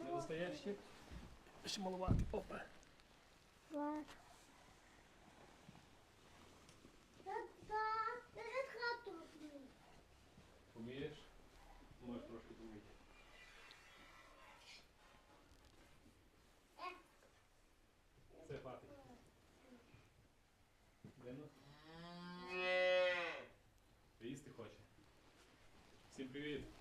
Не достаєш ще? Ще малувати. Опа. Помієш? Можеш трошки помити. Все, хватить. Дено? Їсти хоче. Всім привіт.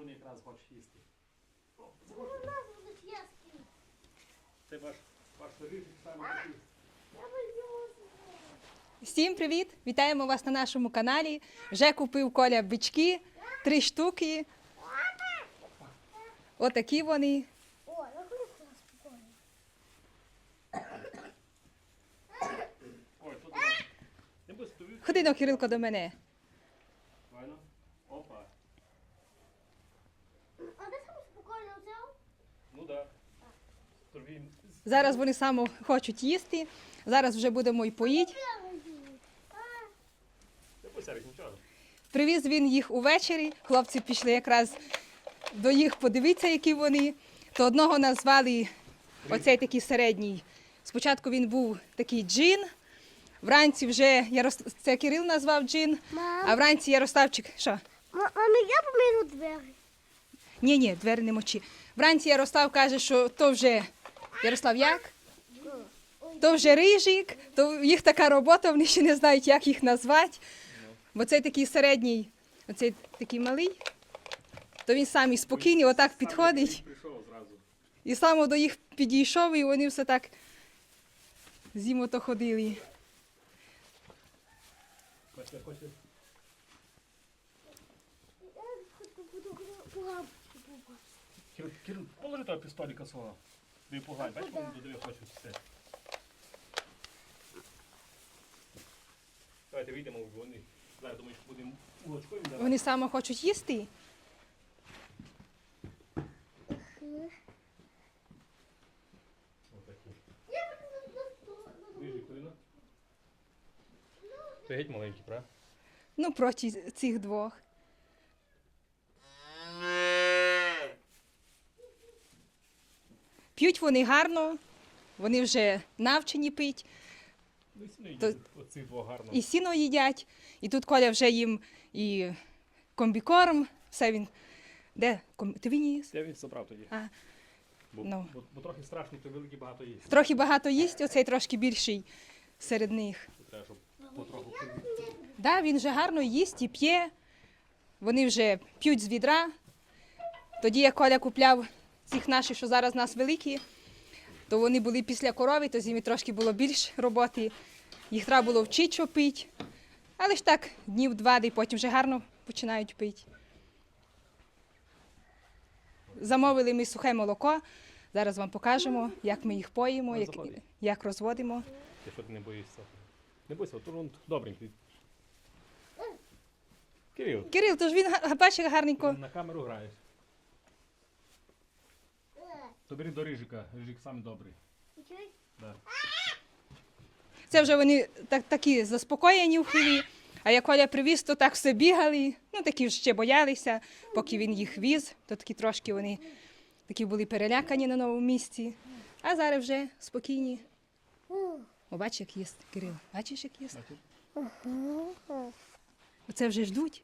Він якраз хоче їсти. Це ваш, ваш рижик саме такий. Всім привіт! Вітаємо вас на нашому каналі. Вже купив Коля бички, три штуки. Отакі вони. Ой, тут не бойся. Ходи до Кирилко до мене. Файно. Опа. Ну да. Тож він Зараз вони само хочуть їсти. Зараз вже будемо й поїти. Привіз він їх увечері. Хлопці пішли якраз до їх подивитися, які вони. То одного назвали оцей такий середній. Спочатку він був такий джин. Вранці вже Ярос... це Кирил назвав джин, а вранці Ярославчик. Що? мама, я поміру двері. Ні, ні, двері не мочи. Вранці Ярослав каже, що то вже Ярослав як? То вже рижик, то їх така робота, вони ще не знають, як їх назвати. Бо цей такий середній, оцей такий малий, то він сам і спокійний, отак підходить. І сам до їх підійшов, і вони все так зиму то ходили. Хоче, хоче. Я буду погано. Кирил, Кирил, положи того пістоліка свого. Тобі погладь, бачиш, вони до тебе хочуть все. Давайте вийдемо, вони. Зараз думаю, що будемо молочко їм. Вони саме хочуть їсти. Отакі. Рижик, Куліна. Ти геть маленький, правда? Ну, проти цих двох. П'ють вони гарно, вони вже навчені пить, Ну і То- оці два гарно. і сіно їдять. І тут Коля вже їм і комбікорм, все він. Де? Ком... Ти виніс? Я він забрав тоді. А, Бо, ну. бо, бо трохи страшно, то великий багато їсть. трохи багато їсть, оцей трошки більший серед них. Треба, щоб потроху. Да, він вже гарно їсть і п'є. Вони вже п'ють з відра. Тоді як Коля купляв цих наших, що зараз нас великі, то вони були після корови, то з ними трошки було більш роботи. Їх треба було вчити, що пити. Але ж так, днів два, і потім вже гарно починають пити. Замовили ми сухе молоко. Зараз вам покажемо, як ми їх поїмо, як, як розводимо. Якщо ти не боїшся. Не бойся, він добренький. Кирил, Кирил, то ж він бачиш гарненько. на камеру граєш. То бери до Рижика, Рижик сам добрий. Да. Це вже вони так, такі заспокоєні в хліві. А як Оля привіз, то так все бігали. Ну такі ж ще боялися, поки він їх віз, то такі трошки вони такі були перелякані на новому місці. А зараз вже спокійні. О, бачиш, як їсть Кирил. Бачиш, як їсть? Оце вже ждуть.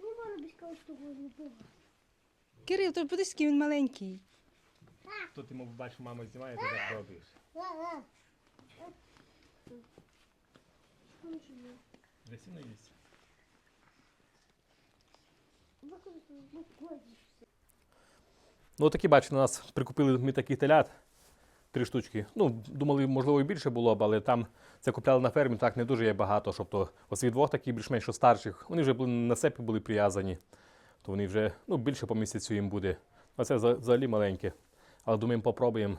Не можу без кого що не було. Кирил, то подивись, який він маленький. Ти, мов, бачиш, мама знімає, ти так робиш. Вже їсть. Ну, такі, бачите, нас прикупили ми таких телят. Три штучки. Ну, думали, можливо, і більше було б, але там це купляли на фермі, так не дуже є багато, щоб то ось від двох таких більш-менш старших. Вони вже були на цепі були прив'язані, то вони вже ну, більше по місяцю їм буде. А це взагалі маленьке. Але думаємо, попробуємо.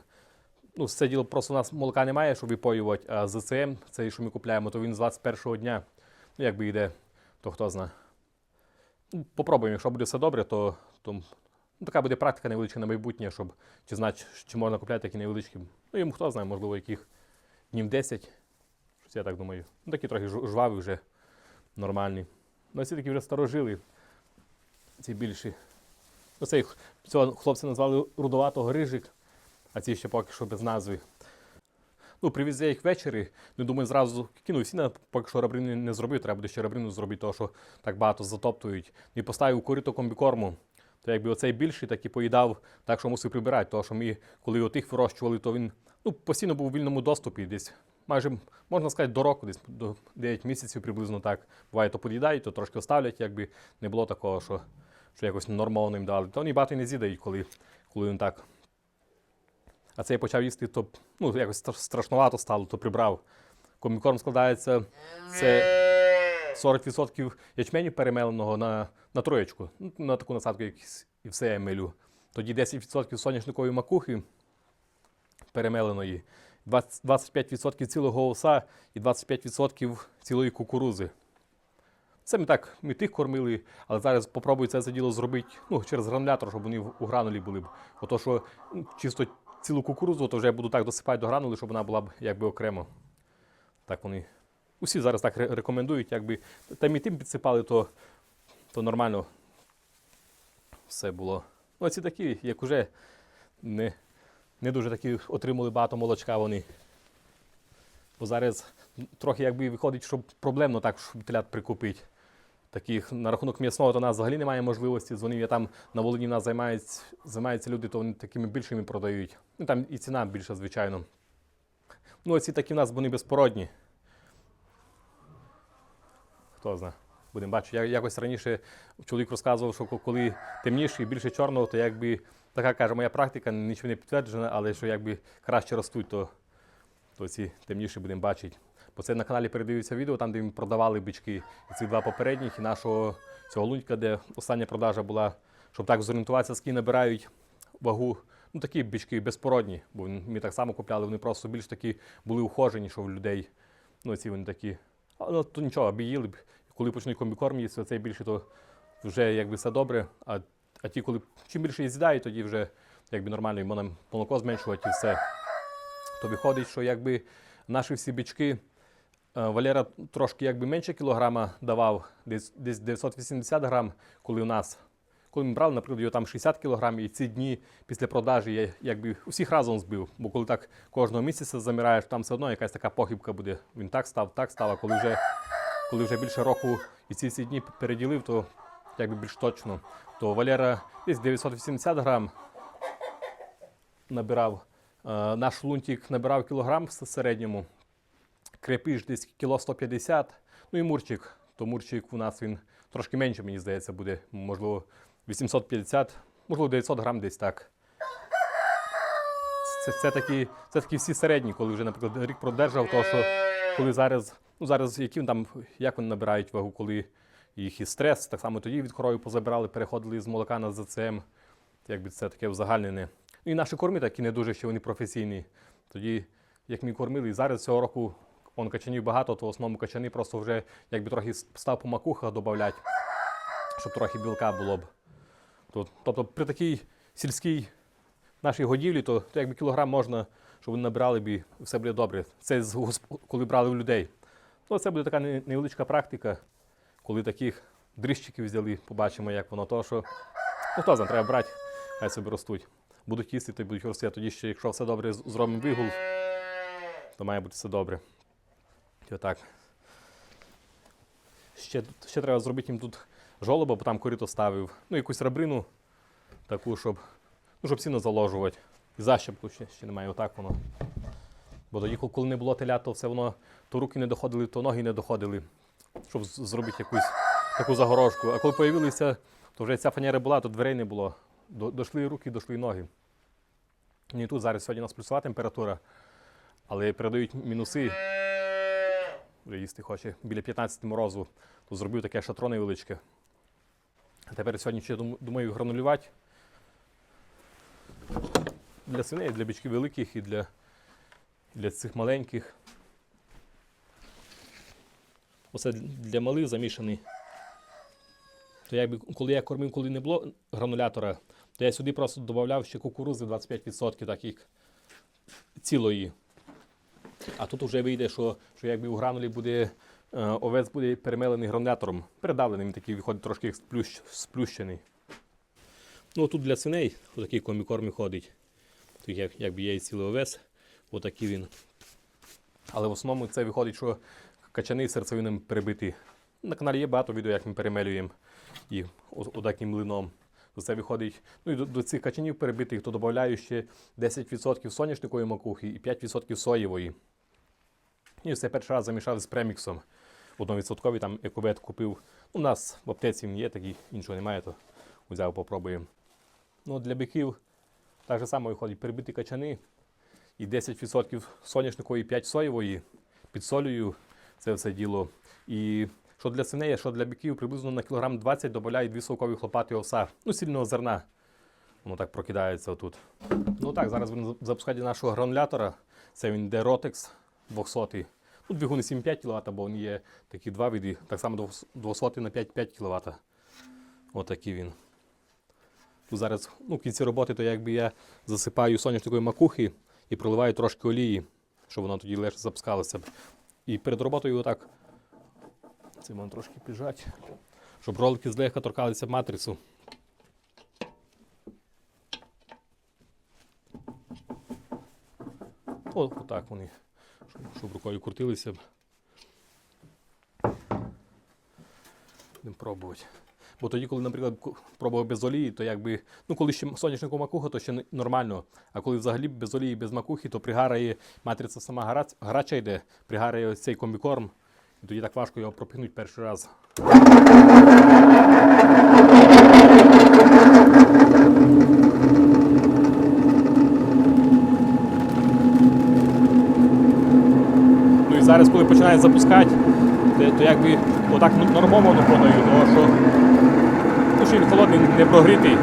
Ну, це діло просто у нас молока немає, щоб випоювати, а ЗЦМ, цей, що ми купляємо, то він з 21-го дня, ну, якби йде. то хто знає. Ну, Попробуємо, якщо буде все добре, то, то ну, така буде практика невеличка на майбутнє, щоб чи знати, чи можна купляти такі невеличкі. Ну, йому хто знає, можливо, яких днів 10. Щось я так думаю. Ну, такі трохи жваві вже нормальні. Ну, ці такі вже старожили, ці більші. Цей, х- цього хлопця назвали рудоватого рижик, а ці ще поки що без назви. Ну, привіз я їх ввечері. Ну, думаю, зразу кинув сіна, поки що рабрини не зробив, треба буде ще рабрину зробити, тому що так багато затоптують. І поставив корито комбікорму. То якби оцей більший так і поїдав, так що мусив прибирати. Тому що ми, коли отих вирощували, то він ну, постійно був у вільному доступі десь. Майже, можна сказати, до року, десь до 9 місяців приблизно так. Буває, то під'їдають, то трошки оставлять, якби не було такого, що, що якось нормально їм дали. То вони багато не з'їдають, коли, коли він так а цей почав їсти, то ну, якось стра- страшнувато стало, то прибрав. Комікорм складається це 40% ячменю перемеленого на, на троєчку, ну, на таку насадку, як і все я милю. Тоді 10% соняшникової макухи перемеленої, 20 25% цілого овса і 25% цілої кукурузи. Це ми так, ми тих кормили, але зараз попробую це діло зробити ну, через гранулятор, щоб вони у гранулі були б. Ото що ну, чисто цілу кукурудзу, то вже я буду так досипати до гранули, щоб вона була б якби окремо. Так вони. Усі зараз так рекомендують, якби там і тим підсипали, то, то нормально все було. Ну, ці такі, як уже не, не дуже такі отримали багато молочка вони. Бо зараз трохи якби виходить, щоб проблемно так, щоб телят прикупити. Таких на рахунок м'ясного то нас взагалі немає можливості. Дзвонив я там на Волині в нас займаються, займаються люди, то вони такими більшими продають. Ну там і ціна більша, звичайно. Ну, оці такі в нас вони безпородні. Хто знає. Будемо бачити. Я якось раніше чоловік розказував, що коли темніше і більше чорного, то якби така каже, моя практика, нічого не підтверджена, але що якби краще ростуть, то, то ці темніші будемо бачити. Бо це на каналі передаються відео, там, де ми продавали бички. І ці два попередніх, і нашого цього лунька, де остання продажа була, щоб так зорієнтуватися, скільки набирають вагу. Ну, такі бички безпородні, бо ми так само купляли, вони просто більш такі були ухожені, що в людей. Ну, ці вони такі. Ну, то нічого, аби б. Коли почнуть комбікорм їсти, цей більше, то вже якби все добре. А, а ті, коли чим більше її з'їдають, тоді вже якби нормально можна молоко зменшувати і все. То виходить, що якби наші всі бички, е, Валера трошки якби менше кілограма давав, десь, десь 980 грам, коли у нас. Коли ми брали, наприклад, його там 60 кг, і ці дні після продажі я якби усіх разом збив. Бо коли так кожного місяця замираєш, там все одно якась така похибка буде. Він так став, так став, а коли вже, коли вже більше року і ці всі дні переділив, то якби більш точно. То Валера десь 980 грам набирав. Е, Наш лунтик набирав кілограм в середньому. Крепіш десь кіло 150. Ну і мурчик. То мурчик у нас він трошки менше, мені здається, буде. Можливо, 850, можливо, 900 грам десь так. Це, це, такі, це такі всі середні, коли вже, наприклад, рік продержав, то що коли зараз, ну зараз які там, як вони набирають вагу, коли їх і стрес, так само тоді від корою позабирали, переходили з молока на ЗЦМ. Якби це таке узагальнене. Ну і наші корми такі не дуже ще вони професійні. Тоді, як ми кормили, і зараз цього року он качанів багато, то в основному качани просто вже якби трохи став по макухах додати, щоб трохи білка було б. То, тобто при такій сільській нашій годівлі, то, то якби кілограм можна, щоб вони набирали б і все буде добре. Це коли брали у людей. Ну, це буде така невеличка практика, коли таких дрищиків взяли, побачимо, як воно. То, що, ну, хто знає, треба брати, хай собі ростуть. Будуть їсти, то будуть рости. А тоді ще, якщо все добре зробимо вигул, то має бути все добре. Отак. Ще, ще треба зробити їм тут жолоба, бо там корито ставив. Ну, якусь рабрину таку, щоб, ну, щоб сіно заложувати. І защепку ще, ще немає, отак воно. Бо тоді, коли- не було теля, то все воно то руки не доходили, то ноги не доходили, щоб зробити якусь таку загорожку. А коли появилися, то вже ця фанера була, то дверей не було. До- Дошли руки, дошли ноги. Ну і тут зараз сьогодні у нас плюсова температура, але передають мінуси. Вже їсти хоче біля 15 морозу, то зробив таке шатро невеличке. А тепер сьогодні ще дум- думаю гранулювати. Для свиней, для бичків великих і для, для цих маленьких. Оце для малих замішаний То якби коли я кормив, коли не було гранулятора, то я сюди просто додавав ще кукурузи 25% так як цілої. А тут вже вийде, що, що якби у гранулі буде е, овець буде перемелений гранулятором, передавлений, він такий виходить трошки сплющ, сплющений. Ну тут для свиней отакий комікорм ходить. Тут як, якби є і цілий овес, отакий він. Але в основному це виходить, що качани серцевинами перебиті. На каналі є багато відео, як ми перемелюємо і отаким млином. Це виходить. Ну і до, до цих качанів перебитих, то додаю ще 10% соняшникової макухи і 5% соєвої. І все перший раз замішав з преміксом. Одновідсотковий там ековет купив. У нас в аптеці він є такий, іншого немає, то взяв, попробуємо. Ну, для биків так же само виходить перебиті качани і 10% соняшникової, 5 соєвої, підсолюю це все діло. І що для свиней, що для биків, приблизно на кілограм 20 додають 2 сокові хлопати овса, ну, сильного зерна. Воно так прокидається отут. Ну так, зараз він запускає нашого гранулятора. Це він йде Rotex 200. Ну, двигуни 7,5 кВт, бо вони є такі два види, так само 200 на 5,5 кВт. Отакий він. Тут зараз ну, в кінці роботи, то якби я засипаю соняшникової макухи і проливаю трошки олії, щоб воно тоді легше запускалося. б. І перед роботою отак. Це можна трошки піджати, щоб ролики злегка торкалися матрицю. О, отак вони, щоб, рукою крутилися. Будемо пробувати. Бо тоді, коли, наприклад, пробував без олії, то якби, ну коли ще соняшникова макуха, то ще нормально. А коли взагалі без олії, без макухи, то пригарає, матриця сама гаряча йде, пригарає ось цей комбікорм. І тоді так важко його пропихнути перший раз. Ну і зараз, коли починає запускати, то, якби отак нормовано подаю, тому що, ну, що він холодний, не прогрітий.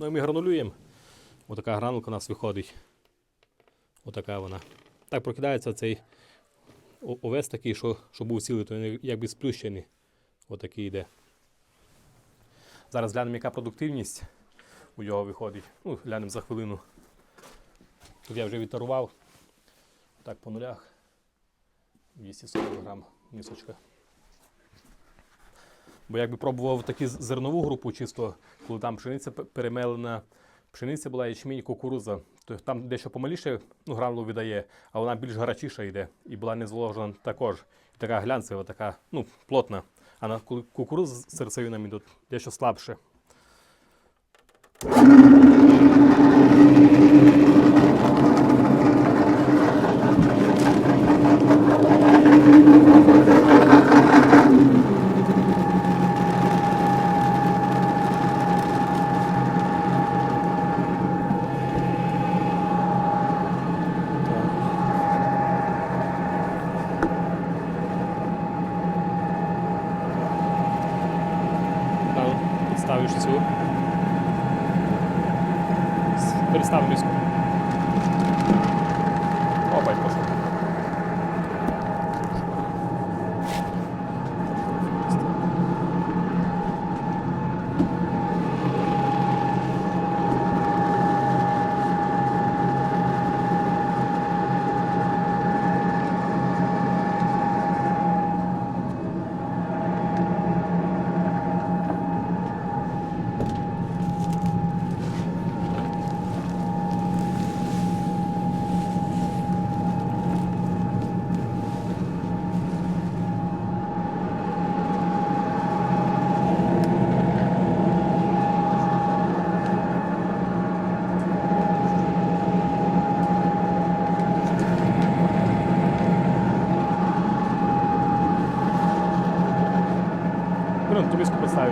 Ну і ми гранулюємо. Отака гранулка у нас виходить. Отака вона. Так прокидається цей овес такий, що, що був цілий, то він якби сплющений. Отакий йде. Зараз глянемо, яка продуктивність у нього виходить. Ну, глянемо за хвилину. Тут я вже відтарував. Так, по нулях. 240 грам місочка. Бо якби пробував таку зернову групу, чисто, коли там пшениця перемелена, Пшениця була ячмінь, кукуруза. то там дещо помаліше ну, гранулу віддає, а вона більш гарячіша йде. І була не зволожена також. Така глянцева, така, ну, плотна. А на кукурузу з серцевинами дещо слабше.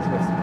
veces.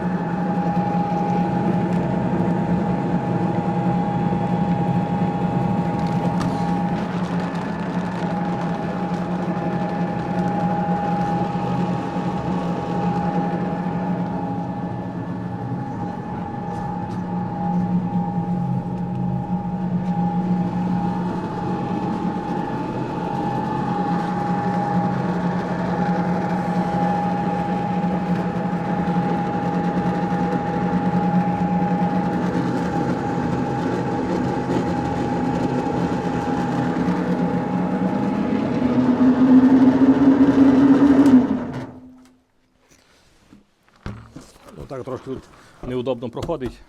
Трошки тут неудобно проходить.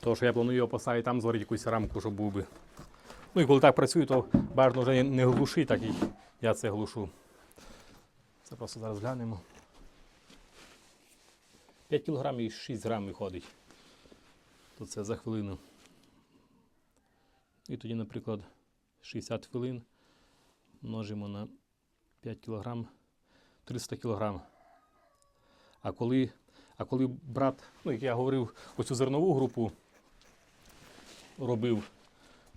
Тому що я планую його поставити там, зварити якусь рамку, щоб був би. Ну і коли так працюю, то бажано вже не глуши, так і я це глушу. Це просто зараз глянемо. 5 кг і 6 грам виходить. То це за хвилину. І тоді, наприклад, 60 хвилин множимо на 5 кг 300 кг. А коли, а коли брат, ну як я говорив, ось цю зернову групу робив,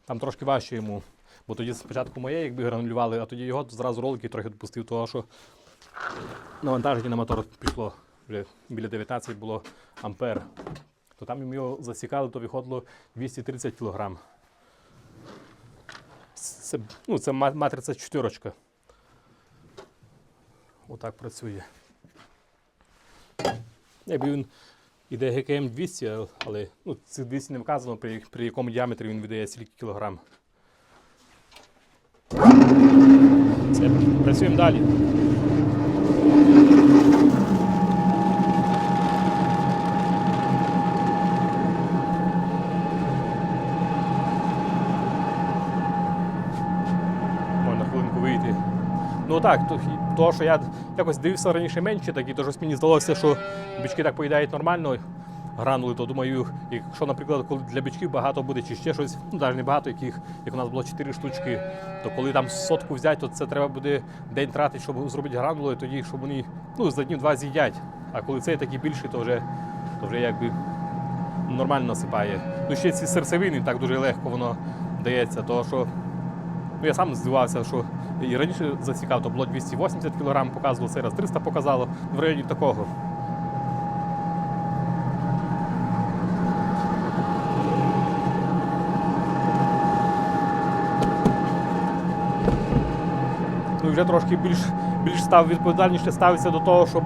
там трошки важче йому. Бо тоді спочатку моє, якби гранулювали, а тоді його зразу ролики трохи допустив, того що навантаження на мотор пішло вже біля 19 було ампер. То там його засікали, то виходило 230 кг. Це, ну, це матриця чотирочка. Отак працює. Якби він іде ГКМ 200, але ну, цих 200 не вказано, при, при якому діаметрі він видає стільки кілограм. Це, працюємо далі. Ну так, то, то, що я якось дивився раніше менше, такі, то щось мені здалося, що бички так поїдають нормально гранули, то думаю, якщо, наприклад, коли для бичків багато буде чи ще щось, ну навіть не багато, яких, як у нас було 4 штучки, то коли там сотку взяти, то це треба буде день тратити, щоб зробити гранули, тоді, щоб вони ну, за днів два з'їдять. А коли цей такий більший, то вже, то вже якби нормально насипає. Ну ще ці серцевини так дуже легко воно дається, то що Ну, я сам здивувався, що і раніше засікав, то було 280 кг, показувало, цей раз 300 показало, в районі такого. Ну і вже трошки більш, більш став відповідальніше ставиться до того, щоб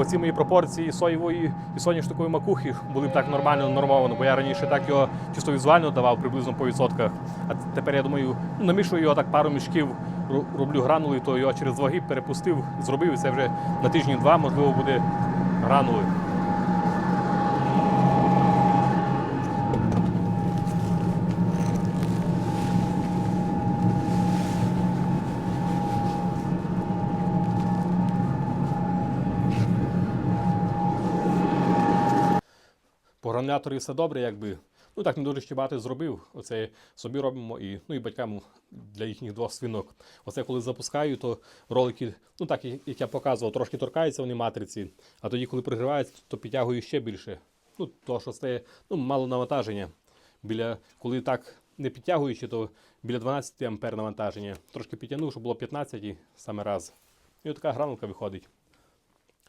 оці мої пропорції соєвої і соняшникової макухи були б так нормально нормовано, бо я раніше так його чисто візуально давав приблизно по відсотках. А тепер я думаю, ну, намішую його так пару мішків, роблю гранули, то його через ваги перепустив, зробив, і це вже на тижні-два, можливо, буде гранули. По все добре, якби. Ну так не дуже ще багато зробив. Оце собі робимо і, ну, і батькам для їхніх двох свинок. Оце коли запускаю, то ролики, ну так як я показував, трошки торкаються вони матриці, а тоді, коли пригріваються, то підтягую ще більше. Ну, то, що стає ну, мало навантаження. Біля, коли так не підтягуючи, то біля 12 ампер навантаження. Трошки підтягнув, щоб було 15 саме раз. І от така гранулка виходить.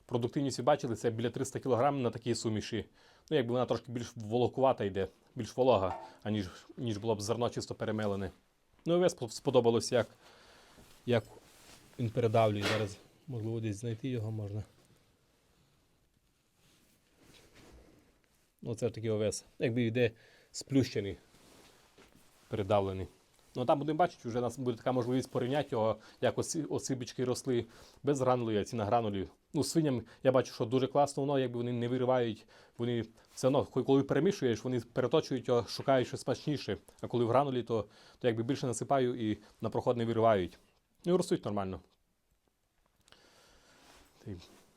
Продуктивність ви бачили, це біля 300 кг на такій суміші. Ну, якби вона трошки більш волокувата йде, більш волога, аніж ніж було б зерно чисто перемелене. Ну, і ви сподобалось, як, як він передавлює. Зараз, можливо, десь знайти його можна. Оце такий овес. Якби йде сплющений, передавлений. Ну там будемо бачити, вже у нас буде така можливість порівняти його, як оці, бички росли без гранулі, а ці на гранулі. Ну, свиням я бачу, що дуже класно воно, якби вони не виривають, вони все одно, коли перемішуєш, вони переточують його, шукають щось смачніше. А коли в гранулі, то, то якби більше насипаю і на проход не виривають. Ну і ростуть нормально.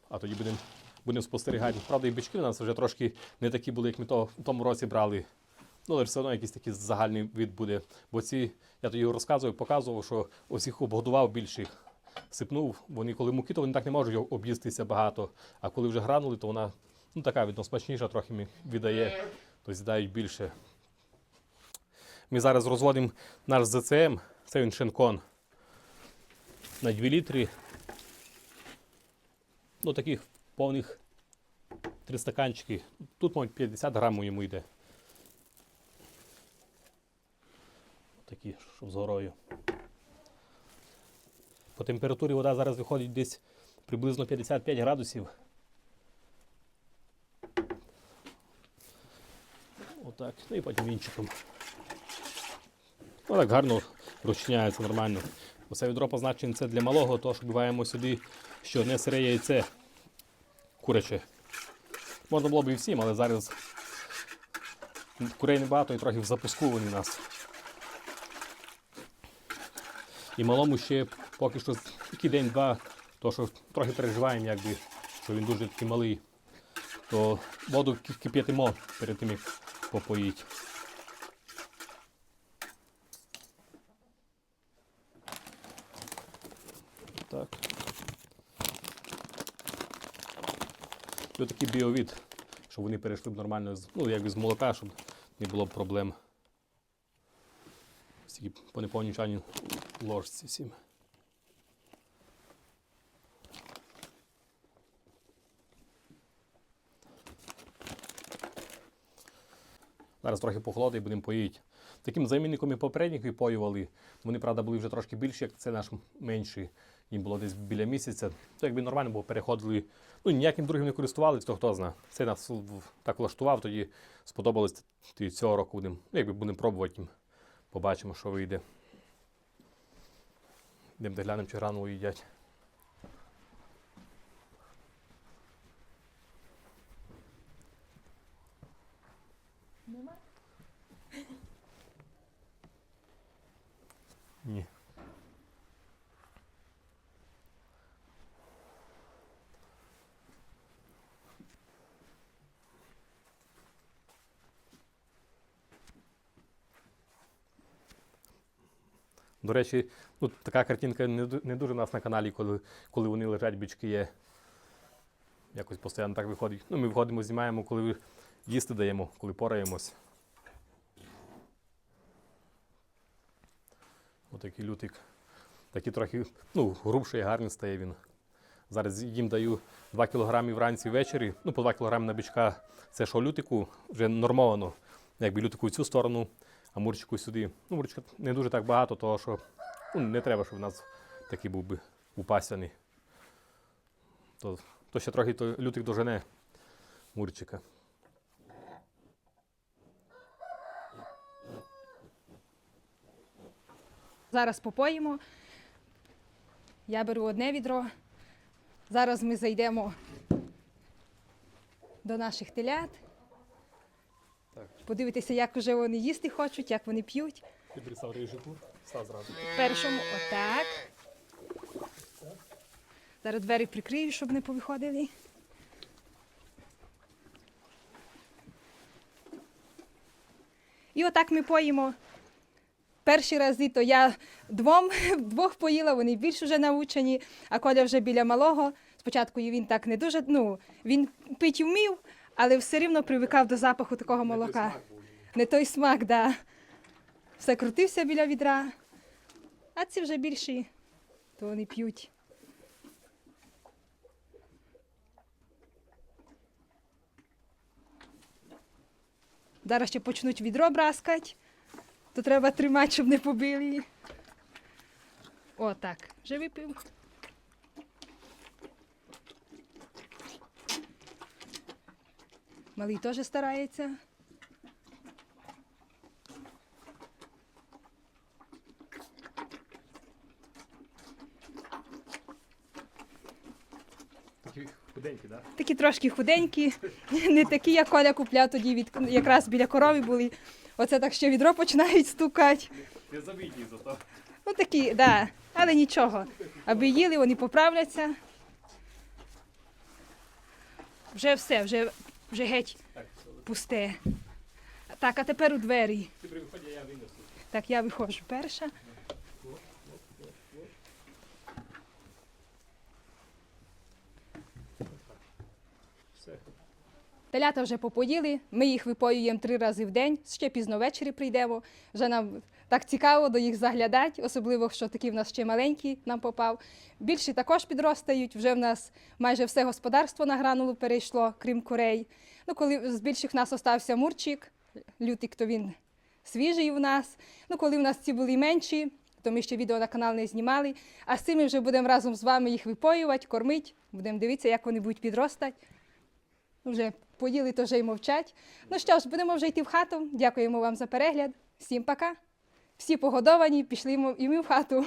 А тоді будемо будемо спостерігати. Правда, і бички у нас вже трошки не такі були, як ми то, в тому році брали. Ну, але все одно якийсь такий загальний від буде. Бо ці, я тоді розказував, показував, що ось їх обгодував більших. Сипнув, вони коли муки, то вони так не можуть об'їстися багато. А коли вже гранули, то вона ну, така відно смачніша, трохи віддає, то з'їдають більше. Ми зараз розводимо наш ЗЦМ, це він шинкон. На 2 літри. Ну, таких повних три стаканчики. Тут, мабуть, 50 грамів йому йде. Такі, щоб з горою. По температурі вода зараз виходить десь приблизно 55 градусів. Отак. Ну і потім вінчиком. Ну так гарно розчиняється нормально. Оце відро позначене це для малого, то що буваємо сюди, що одне сире яйце куряче. Можна було б і всім, але зараз курей небагато і трохи в запуску вони у нас. І малому ще поки що тільки день-два, то що трохи переживаємо, якби, що він дуже такий малий, то воду ки- кип'ятимо перед тим, як попоїть. Так. І отакий біовід, щоб вони перейшли б нормально, ну, якби з молока, щоб не було б проблем. По неповній ложці всім. Зараз трохи похолодає, будемо поїти. Таким замінником і попередніх випоювали. Вони, правда, були вже трошки більші, як це наш менший. Їм було десь біля місяця. То якби нормально було, переходили. Ну, ніяким другим не користувалися, то хто знає. Це нас так влаштував, тоді сподобалось і цього року будемо. Ну, якби будемо пробувати. Побачимо, що вийде. Йдемо глянемо, чи їдять. Ні. До речі, ну, така картинка не, дуже у нас на каналі, коли, коли вони лежать, бички є. Якось постійно так виходить. Ну, ми виходимо, знімаємо, коли їсти даємо, коли пораємось. Отакий лютик. Такий трохи, ну, грубший, гарний стає він. Зараз їм даю 2 кг вранці ввечері. Ну, по 2 кг на бичка. Це що лютику вже нормовано. Якби лютику в цю сторону, а мурчику сюди. Ну, мурчика не дуже так багато, того що ну, не треба, щоб у нас такий був би упасяний. То, то ще трохи то лютик дожене мурчика. Зараз попоїмо. Я беру одне відро. Зараз ми зайдемо до наших телят. Подивитися, як вже вони їсти хочуть, як вони п'ють. Ти представ рижику, став зразу. Першому отак. Зараз двері прикрию, щоб не повиходили. І отак ми поїмо. Перші рази то я двом, двох поїла, вони більш вже навчені, а Коля вже біля малого. Спочатку він так не дуже, ну, він пить вмів, але все рівно привикав до запаху такого молока. Не той смак, да. Все крутився біля відра. А ці вже більші, то вони п'ють. Зараз ще почнуть відро браскати, то треба тримати, щоб не побили. О, так, вже випив. Малий теж старається. Такі худенькі, так? Такі трошки худенькі, не такі, як Коля купляв тоді, від, якраз біля корови були. Оце так ще відро починають стукати. Не завидні зато. Ну такі, так, да. але нічого. Аби їли, вони поправляться. Вже все, вже, вже геть пусте. Так, а тепер у двері. ти при виході я винесу. Так, я виходжу перша. Телята вже попоїли, ми їх випоюємо три рази в день, ще пізно ввечері прийдемо. Вже нам так цікаво до їх заглядати, особливо, що такий в нас ще маленький нам попав. Більші також підростають, вже в нас майже все господарство на гранулу перейшло, крім курей. Ну, коли з більших в нас остався мурчик, лютик, то він свіжий у нас. Ну, коли в нас ці були менші, то ми ще відео на канал не знімали. А з цими вже будемо разом з вами їх випоювати, кормити. Будемо дивитися, як вони будуть підростати. Вже поїли, то вже й мовчать. Ну що ж, будемо вже йти в хату. Дякуємо вам за перегляд. Всім пока. Всі погодовані, пішли і ми в хату.